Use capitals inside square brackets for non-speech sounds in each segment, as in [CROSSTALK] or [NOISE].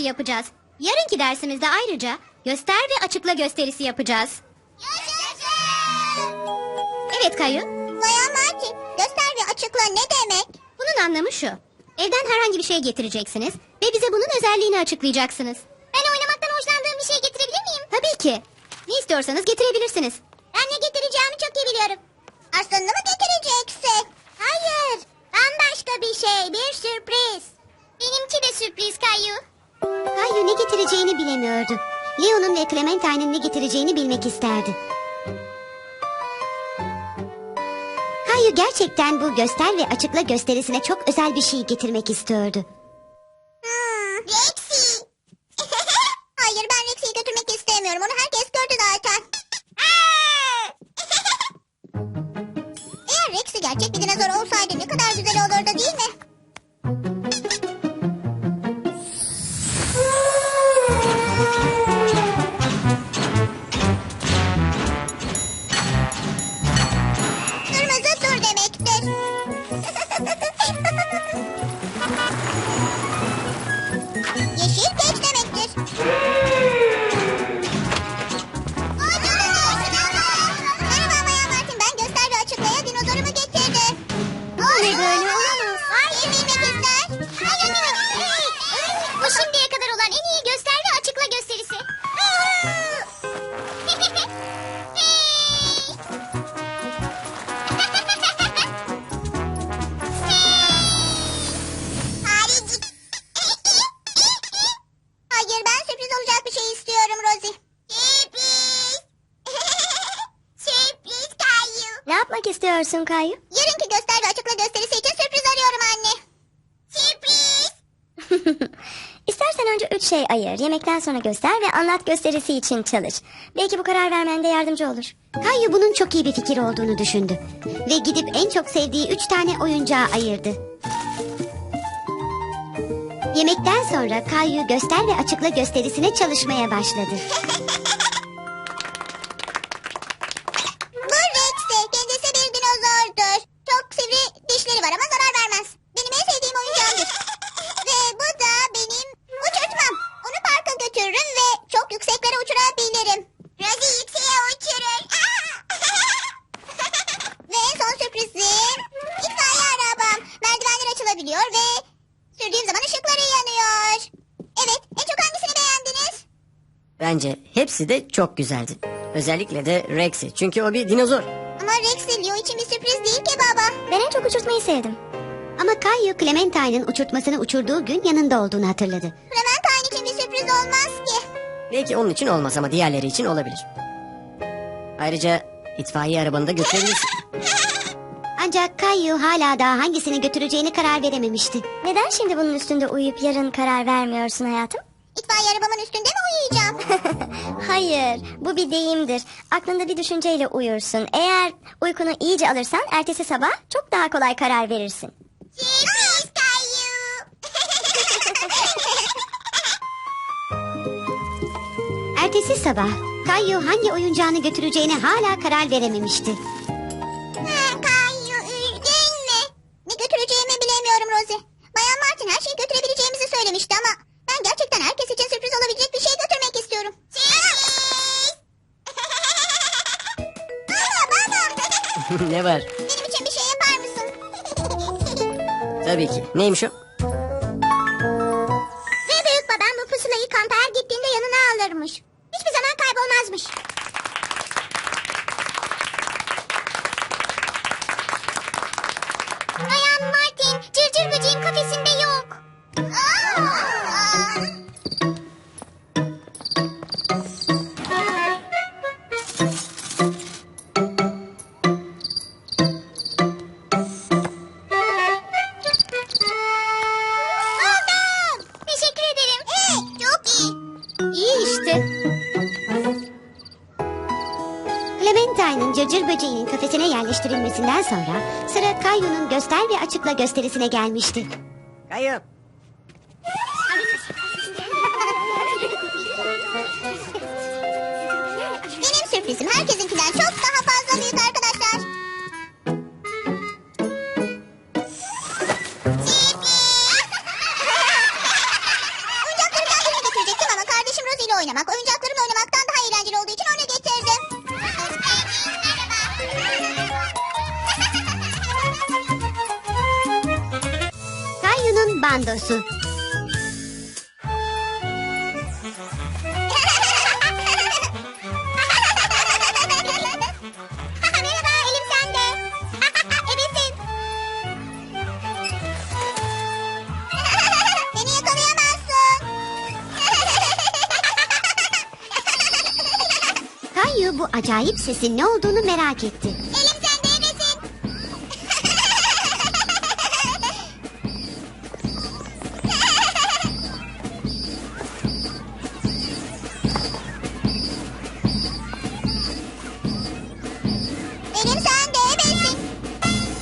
İşi yapacağız. Yarınki dersimizde ayrıca göster ve açıkla gösterisi yapacağız. Yaşasın. Evet Kayu. Bayan Martin, göster ve açıkla ne demek? Bunun anlamı şu. Evden herhangi bir şey getireceksiniz ve bize bunun özelliğini açıklayacaksınız. Ben oynamaktan hoşlandığım bir şey getirebilir miyim? Tabii ki. Ne istiyorsanız getirebilirsiniz. Ben ne getireceğimi çok iyi biliyorum. Aslında mı getireceksin? Hayır. Bambaşka bir şey. Bir sürpriz. Benimki de sürpriz Kayu. Kayu ne getireceğini bilemiyordu. Leo'nun ve Clementine'in ne getireceğini bilmek isterdi. Kayu gerçekten bu göster ve açıkla gösterisine çok özel bir şey getirmek istiyordu. Hmm, yapmak istiyorsun Kayu? Yarınki göster ve açıkla gösterisi için sürpriz arıyorum anne. Sürpriz. [LAUGHS] İstersen önce üç şey ayır. Yemekten sonra göster ve anlat gösterisi için çalış. Belki bu karar vermende yardımcı olur. Kayu bunun çok iyi bir fikir olduğunu düşündü. Ve gidip en çok sevdiği üç tane oyuncağı ayırdı. Yemekten sonra Kayu göster ve açıkla gösterisine çalışmaya başladı. [LAUGHS] Bence hepsi de çok güzeldi. Özellikle de Rexy. Çünkü o bir dinozor. Ama Rexy Leo için bir sürpriz değil ki baba. Ben en çok uçurtmayı sevdim. Ama Kayu Clementine'ın uçurtmasını uçurduğu gün yanında olduğunu hatırladı. Clementine için bir sürpriz olmaz ki. Belki onun için olmaz ama diğerleri için olabilir. Ayrıca itfaiye arabanı da götürebilirsin. [LAUGHS] Ancak Kayu hala daha hangisini götüreceğini karar verememişti. Neden şimdi bunun üstünde uyuyup yarın karar vermiyorsun hayatım? İtfaiye arabamın üstünde mi uyuyacağım? [LAUGHS] Hayır, bu bir deyimdir. Aklında bir düşünceyle uyursun. Eğer uykunu iyice alırsan ertesi sabah çok daha kolay karar verirsin. Ertesi sabah Kayu hangi oyuncağını götüreceğine hala karar verememişti. Ne var? Benim için bir şey yapar mısın? [LAUGHS] Tabii ki. Neymiş o? Sonra sıra Kayu'nun göster ve açıkla gösterisine gelmişti. Kayu. Benim sürprizim herkesinkinden çok acayip sesin ne olduğunu merak etti. Elim sende, ebesin. Elim sende, ebesin.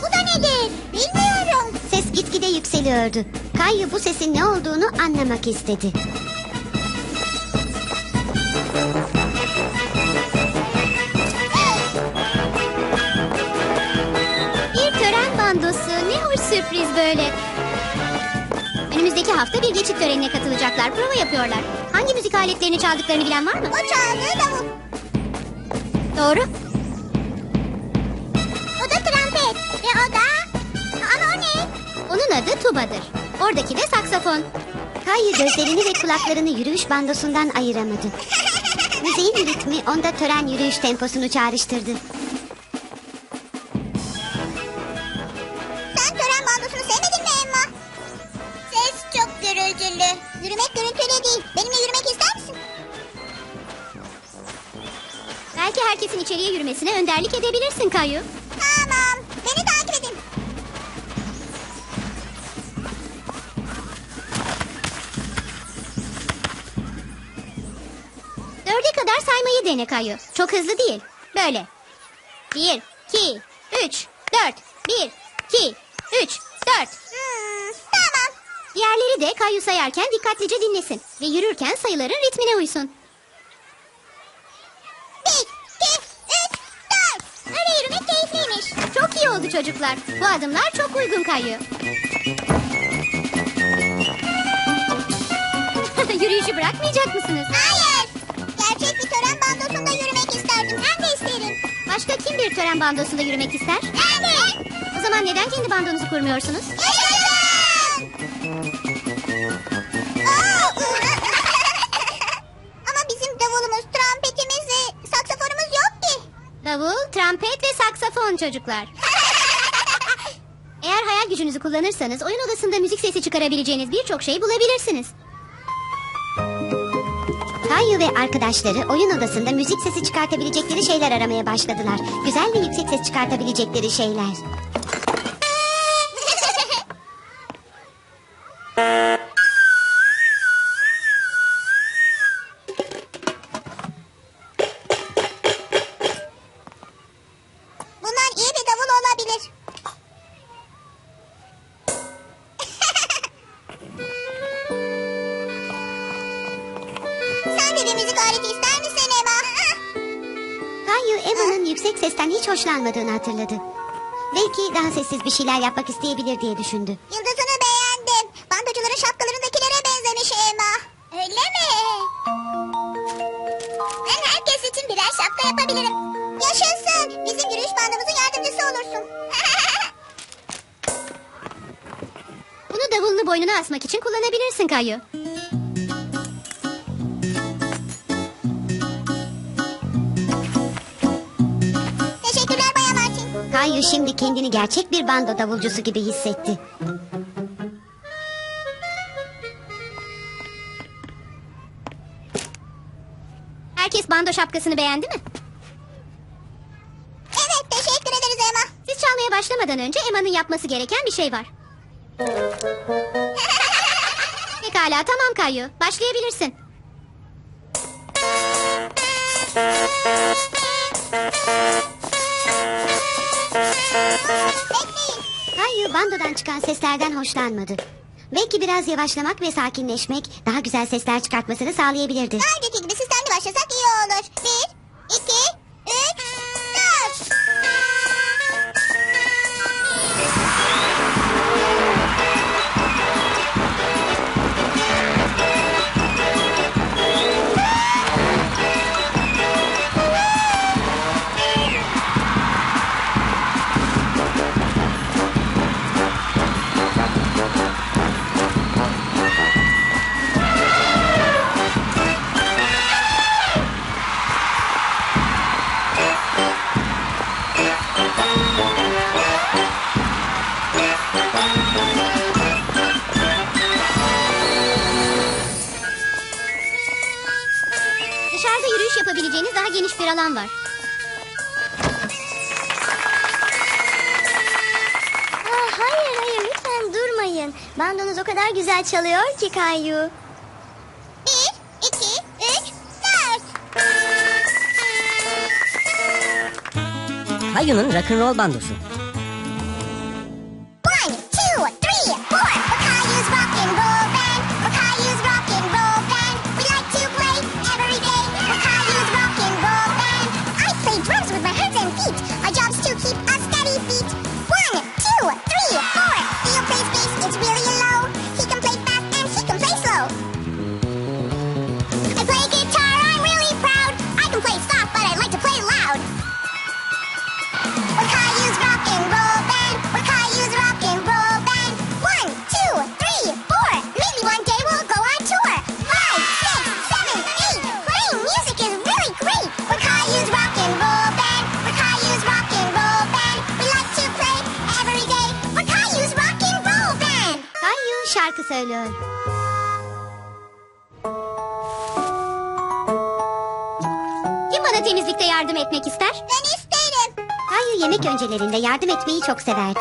Bu da nedir? Bilmiyorum. Ses gitgide yükseliyordu. Kayu bu sesin ne olduğunu anlamak istedi. Sürpriz böyle. Önümüzdeki hafta bir geçit törenine katılacaklar. Prova yapıyorlar. Hangi müzik aletlerini çaldıklarını bilen var mı? O çaldığı davul. Doğru. O da trompet. Ve o da... Ama o ne? Onun adı tubadır. Oradaki de saksafon. Kayu gözlerini ve kulaklarını yürüyüş bandosundan ayıramadı. Müziğin ritmi onda tören yürüyüş temposunu çağrıştırdı. İçeriye yürümesine önderlik edebilirsin Kayu. Tamam. Beni takip edin. Dörde kadar saymayı dene Kayu. Çok hızlı değil. Böyle. Bir, iki, üç, dört. Bir, iki, üç, dört. Hmm, tamam. Diğerleri de Kayu sayarken dikkatlice dinlesin. Ve yürürken sayıların ritmine uysun. Bir, iki, üç, dört. Öyle yürümek keyifliymiş. Çok iyi oldu çocuklar. Bu adımlar çok uygun Kayu. [LAUGHS] Yürüyüşü bırakmayacak mısınız? Hayır. Gerçek bir tören bandosunda yürümek isterdim. Ben de isterim. Başka kim bir tören bandosunda yürümek ister? Ben de. O zaman neden kendi bandonuzu kurmuyorsunuz? Yaşasın. Çocuklar. Eğer hayal gücünüzü kullanırsanız oyun odasında müzik sesi çıkarabileceğiniz birçok şey bulabilirsiniz. Kayu ve arkadaşları oyun odasında müzik sesi çıkartabilecekleri şeyler aramaya başladılar. Güzel ve yüksek ses çıkartabilecekleri şeyler. Hoşlanmadığını hatırladı. Belki daha sessiz bir şeyler yapmak isteyebilir diye düşündü. Yıldızını beğendim. Bandocuların şapkalarındakilere benzemiş Emma. Öyle mi? Ben herkes için birer şapka yapabilirim. Yaşasın. Bizim yürüyüş bandımızın yardımcısı olursun. [LAUGHS] Bunu davulunu boynuna asmak için kullanabilirsin Kayu. Kayu şimdi kendini gerçek bir bando davulcusu gibi hissetti. Herkes bando şapkasını beğendi mi? Evet teşekkür ederiz Emma. Siz çalmaya başlamadan önce Emma'nın yapması gereken bir şey var. [LAUGHS] Pekala tamam Kayu. Başlayabilirsin. Bekleyin. [LAUGHS] Kayu bandodan çıkan seslerden hoşlanmadı. Belki biraz yavaşlamak ve sakinleşmek daha güzel sesler çıkartmasını sağlayabilirdi. Önceki gibi sistemli başlasak iyi olur. Bir, Dışarıda yürüyüş yapabileceğiniz daha geniş bir alan var. Ah, hayır hayır lütfen durmayın. Bandonuz o kadar güzel çalıyor ki Kayu. Bir, iki, üç, dört. Kayu'nun rock'n'roll bandosu. Şarkı söylüyor. Kim bana temizlikte yardım etmek ister? Ben isterim. Kayu yemek öncelerinde yardım etmeyi çok severdi.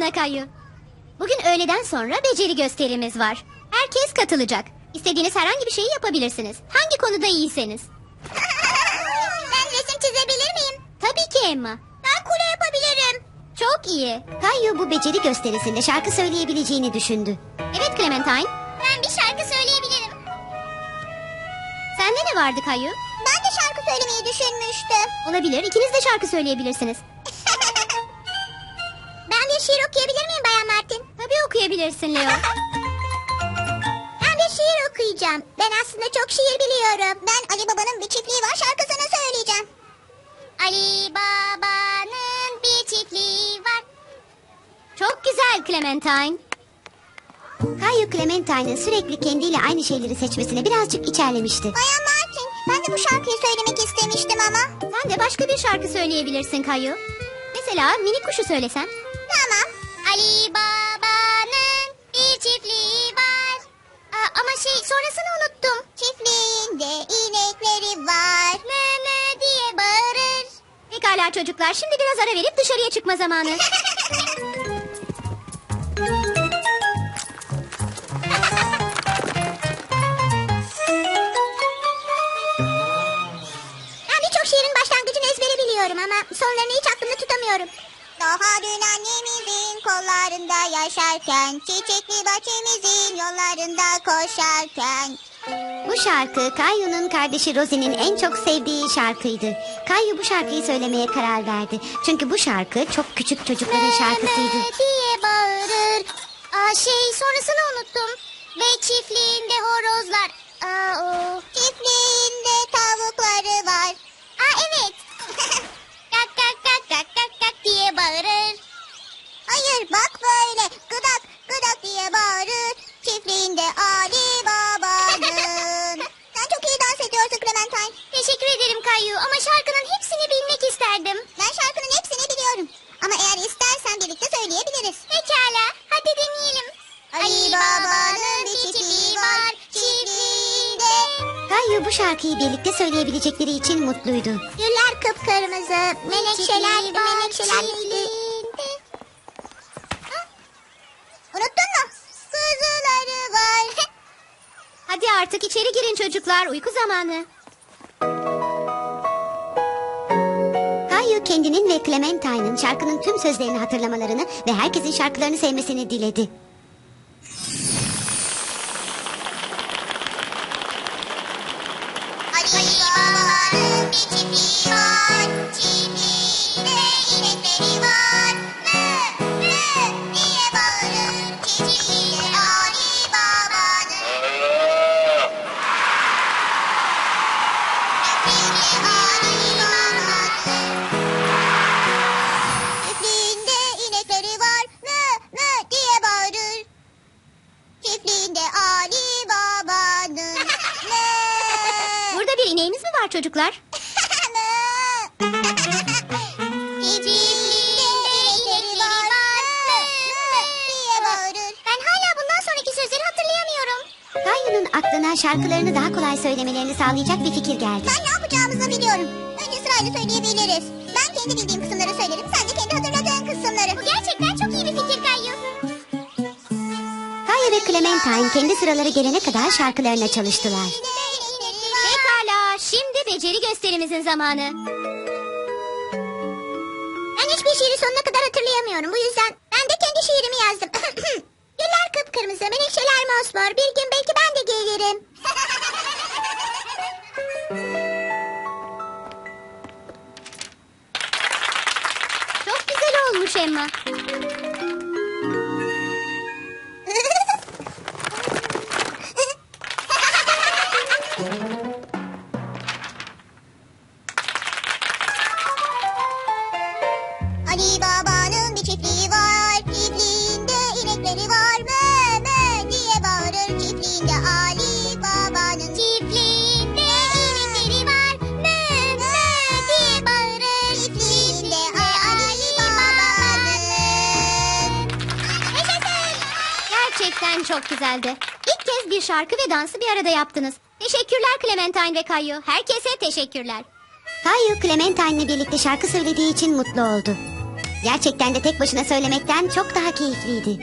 Sana Kayu. Bugün öğleden sonra beceri gösterimiz var. Herkes katılacak. İstediğiniz herhangi bir şeyi yapabilirsiniz. Hangi konuda iyiyseniz. [LAUGHS] ben resim çizebilir miyim? Tabii ki Emma. Ben kule yapabilirim. Çok iyi. Kayu bu beceri gösterisinde şarkı söyleyebileceğini düşündü. Evet Clementine. Ben bir şarkı söyleyebilirim. Sende ne vardı Kayu? Ben de şarkı söylemeyi düşünmüştüm. Olabilir. İkiniz de şarkı söyleyebilirsiniz. Bir şiir okuyabilir miyim Bayan Martin? Tabii okuyabilirsin Leo. [LAUGHS] Ben bir şiir okuyacağım. Ben aslında çok şiir biliyorum. Ben Ali Baba'nın bir çiftliği var şarkısını söyleyeceğim. Ali Baba'nın bir çiftliği var. Çok güzel Clementine. Kayu Clementine'ın sürekli kendiyle aynı şeyleri seçmesine birazcık içerlemişti. Bayan Martin, ben de bu şarkıyı söylemek istemiştim ama. Sen de başka bir şarkı söyleyebilirsin Kayu. Mesela minik kuşu söylesen. Tamam. Ali Baba'nın bir çiftliği var. Aa, ama şey sonrasını unuttum. Çiftliğinde inekleri var. Mö mö diye bağırır. Pekala çocuklar şimdi biraz ara verip dışarıya çıkma zamanı. [LAUGHS] Ben birçok şiirin başlangıcını ezbere biliyorum ama sonlarını hiç aklımda tutamıyorum. Daha dün annemizin kollarında yaşarken, çiçekli bahçemizin yollarında koşarken. Bu şarkı Kayu'nun kardeşi Rosie'nin en çok sevdiği şarkıydı. Kayu bu şarkıyı söylemeye karar verdi. Çünkü bu şarkı çok küçük çocukların şarkısıydı. Mö diye bağırır. Aa, şey sonrasını unuttum. Ve çiftliğinde horozlar. Aa, o. Çiftliğinde tavukları var. Aa evet. Bağırır. Hayır bak böyle gıdak gıdak diye bağırır. Çiftliğinde Ali Baba'nın. [LAUGHS] Sen çok iyi dans ediyorsun Clementine. Teşekkür ederim Kayu ama şarkının hepsini bilmek isterdim. Ben şarkının hepsini biliyorum. Ama eğer istersen birlikte söyleyebiliriz. Pekala hadi deneyelim. Ali Baba'nın bir çiftliği var çiftliğinde. Kayu bu şarkıyı birlikte söyleyebilecekleri için mutluydu. Kıpkırmızı, menekşeler, menekşeler Unuttun mu? Kuzuları var. Hadi artık içeri girin çocuklar. Uyku zamanı. Kayu kendinin ve Clementine'ın şarkının tüm sözlerini hatırlamalarını ve herkesin şarkılarını sevmesini diledi. Ali Baba'nın bir Kayu'nun aklına şarkılarını daha kolay söylemelerini sağlayacak bir fikir geldi. Ben ne yapacağımızı biliyorum. Önce sırayla söyleyebiliriz. Ben kendi bildiğim kısımları söylerim. Sen de kendi hatırladığın kısımları. Bu gerçekten çok iyi bir fikir Kayu. Kayu ve Clementine kendi sıraları gelene kadar şarkılarına çalıştılar. Pekala. Şimdi beceri gösterimizin zamanı. Ben hiçbir şiiri sonuna kadar hatırlayamıyorum. Bu yüzden ben de kendi şiirimi yazdım. [CLEARS THROAT] Güller kıpkırmızı, menekşeler mosmor. Bir gün belki ben de gelirim. Çok güzel olmuş Emma. Çok güzeldi. İlk kez bir şarkı ve dansı bir arada yaptınız. Teşekkürler Clementine ve Kayu. Herkese teşekkürler. Kayu Clementine'le birlikte şarkı söylediği için mutlu oldu. Gerçekten de tek başına söylemekten çok daha keyifliydi.